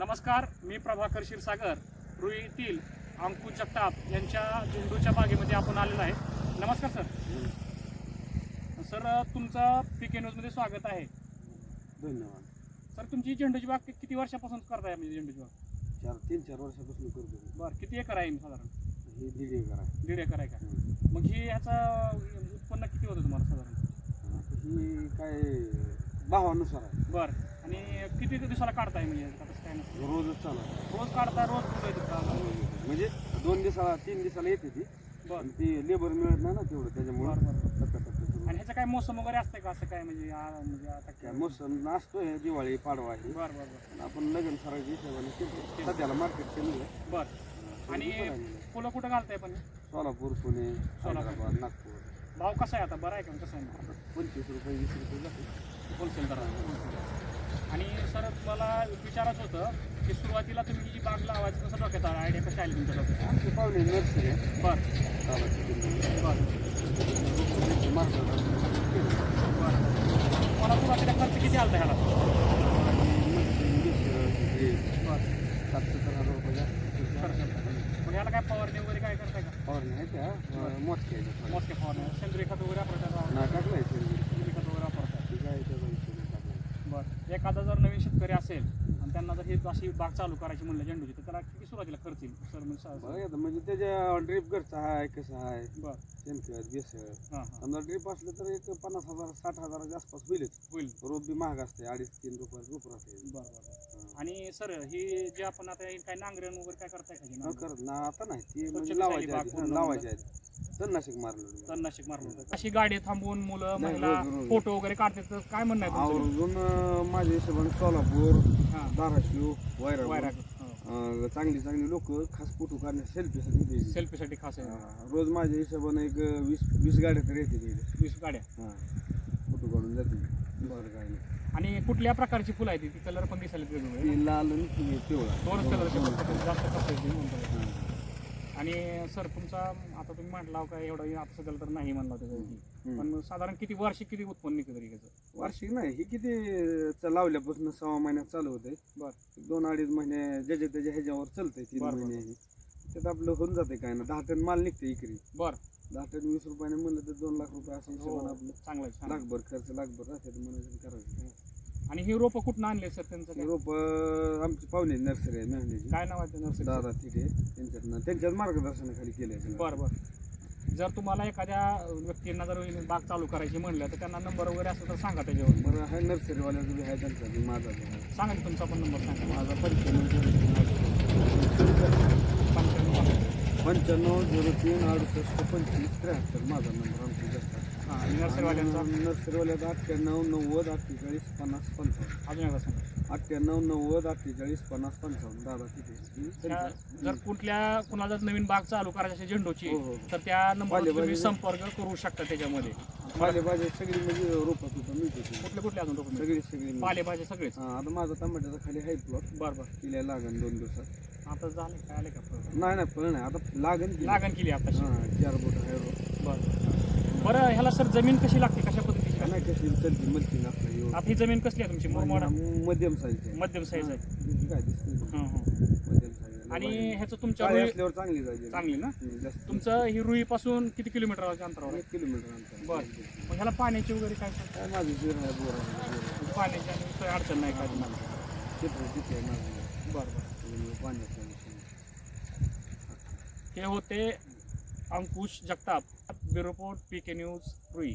नमस्कार मी प्रभाकर क्षीरसागर रुईतील अंकुश जगताप यांच्या झेंडूच्या बागेमध्ये आपण आलेलो आहे. नमस्कार सर. सर तुमचं पीक न्यूजमध्ये स्वागत आहे. धन्यवाद. सर तुमची झेंडूची बाग किती वर्षापासून करताय म्हणजे झेंडूची बाग? चार तीन चार वर्षापासून करतो. बरं किती एकर आहे साधारण? ही दीड एकर आहे. दीड एकर आहे का? मग ही ह्याचं उत्पन्न किती होतं तुम्हाला साधारण? ही काय भावानुसार आहे. बरं. आणि किती दिवसाला काढताय म्हणजे आता काय नसतं? रोजच चालू आहे. रोज काढता रोज कुठं येतं का? म्हणजे दोन दिवसाला तीन दिवसाला येते ती. बरं. पण ती लेबर मिळत नाही ना तेवढं त्याच्यामुळे बरं बरं सुरू. आणि ह्याचं काय मोसम वगैरे असतंय का? असं काय म्हणजे आ- म्हणजे आता काय मोसम असतो हे दिवाळी पाडवा आहे. बरं बरं बरं. पण आपण लग्न सरायच्या हिशोबाने केलं सध्याला मार्केट केलं आहे. बरं. आणि फुलं कुठं घालताय पण? सोलापूर पुणे सोलापूर. हैदराबाद नागपूर. भाव कसा आहे आता? बरा आहे का? कसं आहे? आता पंचवीस रुपये वीस रुपये जाते. होलसेल दरात आणि सर मला विचारायचं होतं की सुरुवातीला तुम्ही जी बाग लावायचं कसं डोक्यात आलं? आयडिया कशी आली तुमच्या डोक्यात? आमची पाहुणे नर्सरी आहे. बरं. गावाची. बरं. बरं मला सुरुवातीला खर्च किती आला ह्याला? बरं सातशे तर हजार रुपये खर्च मग ह्याला काय फवारणी वगैरे काय करताय का? फवारणी आहे त्या. मोठ्या मोजके फवारणी सेंद्रिय खत वगैरे वापरतात ना टाकलाय सेंद्रिय खत वगैरे वापरतात ठीक आहे त्याचा विषय नाही टाकलाय बरं एखादा जर नवीन शेतकरी असेल आणि त्यांना जर ही अशी बाग चालू करायची म्हणलं झेंडूची तर त्याला किती सुरुवातीला खर्च येईल? सर म्हणजे सा- बघा आता म्हणजे त्याच्या ड्रीप घरचा आहे कसं आहे बरं. शेणखत बेसळ हां हां. समजा ड्रीप असलं तर एक पन्नास हजार साठ हजाराच्या आसपास होईलच होईल. रोप बी महाग असते अडीच तीन रुपये रोप राहते बरं बरं आणि सर ही जे आपण आता हे काय नांगरण वगैरे काय करताय का हे न नांगरण? करत ना आता नाही ती स्वच्छ म्हणजे दिसायली लावायची बाग आहे पूर्ण लावायची आहे. तणनाशक मारलं. तणनाशक मारलं. होतं अशी गाडी थांबवून मुलं नाही, महिला रोज- रोज. फोटो वगैरे काढतात तर काय म्हणणं आहे तुमचं? आवर्जून अं, माझ्या हिशोबाने सोलापूर हां. धाराशिव वायरा वैराग अं, चांगली चांगली लोक खास फोटो काढण्या सेल्फीसाठी द्यायची सेल्फीसाठी खास आहे. हा, रोज माझ्या हिशोबाने एक वीस वीस गाड्या तर येते वीस गाड्या. हा फोटो काढून जाते बरं काय नाही. आणि कुठल्या प्रकारची फुलं आहेत ती? कलर पण दिसायला वेगवेगळे. ती लाल आणि ती पिवळा दोनच कलर जास्त कसं हा. आणि सर तुमचा आता तुम्ही म्हटला का एवढं आता सगळं तर नाही म्हणला त्याच्या हम्म. पण साधारण किती वार्षिक किती उत्पन्न निघतं तरी त्याचं? वार्षिक नाही हे किती च- लावल्यापासून सहा महिन्यात चालू होते बर. दोन अडीच महिने ज्याच्या त्याच्या ह्याच्यावर चालतंय तीन बरं, बरं, महिने हे. त्यात आपलं होऊन जाते काय ना दहा टन माल निघते इकरी बर. दहा टन वीस रुपयाने म्हणलं तर दोन लाख रुपये असं हो हिशोबाने आपलं. चांगलं आहे, चांगलं आहे. लाखभर खर्च लाखभर राहते तर म्हणायचं करायचं. काय. आणि ही रोपं कुठून आणले सर त्यांचं काय? रोप आमची पाहुणे नर्सरी आहे मेहण्याची काय नाव आहे नर्सरी दादा तिथे त्यांच्यात त्यांच्याच मार्गदर्शनाखाली केलंय सगळं. बरं बरं. जर तुम्हाला एखाद्या व्यक्तींना जर बाग चालू करायची म्हणलं तर त्यांना नंबर वगैरे असेल तर सांगा त्याच्यावर. बरं आहे नर्सरीवाल्याचं बी आहे त्यांचा बी माझा बी आहे. सांगा की तुमचा पण नंबर सांगा. माझा पंच्याण्णव झिरो पंच्याण्णव पंच्याण्णव झिरो तीन अडुसष्ट पंचवीस त्र्याहत्तर माझा नंबर आणि नर्सरीवाल्यांचा नर्सरीवाल्याचा अठ्ठ्याण्णव नव्वद अठ्ठेचाळीस पन्नास पंचावन्न. अजून एकदा सांगा. अठ्ठ्याण्णव नव्वद अठ्ठेचाळीस पन्नास पंचावन्न. दादा तिथे त्या जर कुठल्या कुणाला जर नवीन बाग चालू करायची असेल झेंडूची हो, हो. तर त्या नंबरवर तुम्ही पालेभाजी- संपर्क करू शकता त्याच्यामध्ये. पालेभाज्या सगळी म्हणजे रोपं तिथं मिळते ती. कुठले कुठले अजून डॉक्युमेंट सगळी सगळी मिळते. पालेभाज्या सगळेच? हा आता माझा टमाट्याचा खाली आहे प्लॉट बरं बरं. तिला लागन दोन दिवसात. आता झाले काय आले का? नाही नाही फळ नाही. आता लागन की लागण केली आता हा चार बोट आहे रोप. बरं. बरं ह्याला सर जमीन कशी लागते? कशा पद्धतीची? नाही कशी चलती आपला ही जमीन कसली आहे तुमची? मुरमाड मध्यम साईज आहे. मध्यम साईज आहे. काय दिसते हं, हं. मध्यम साईज आणि ह्याचं तुमच्या काळी रुई असल्यावर चांगली जायची चांगली ना? जास्त. तुमचं ही रुईपासून किती किलोमीटर अंतरावर? आहे एक किलोमीटर अंतर बरं. मग ह्याला पाण्याची वगैरे काय माझी जीर आहे बोर आहे पाण्याची आणि काही अडचण नाही काय तुम्हाला? चित्र तिथे आहे माझं. बरं बरं. पाण्याचं. हे होते Ankush Jagtap bureau report P K news Rui.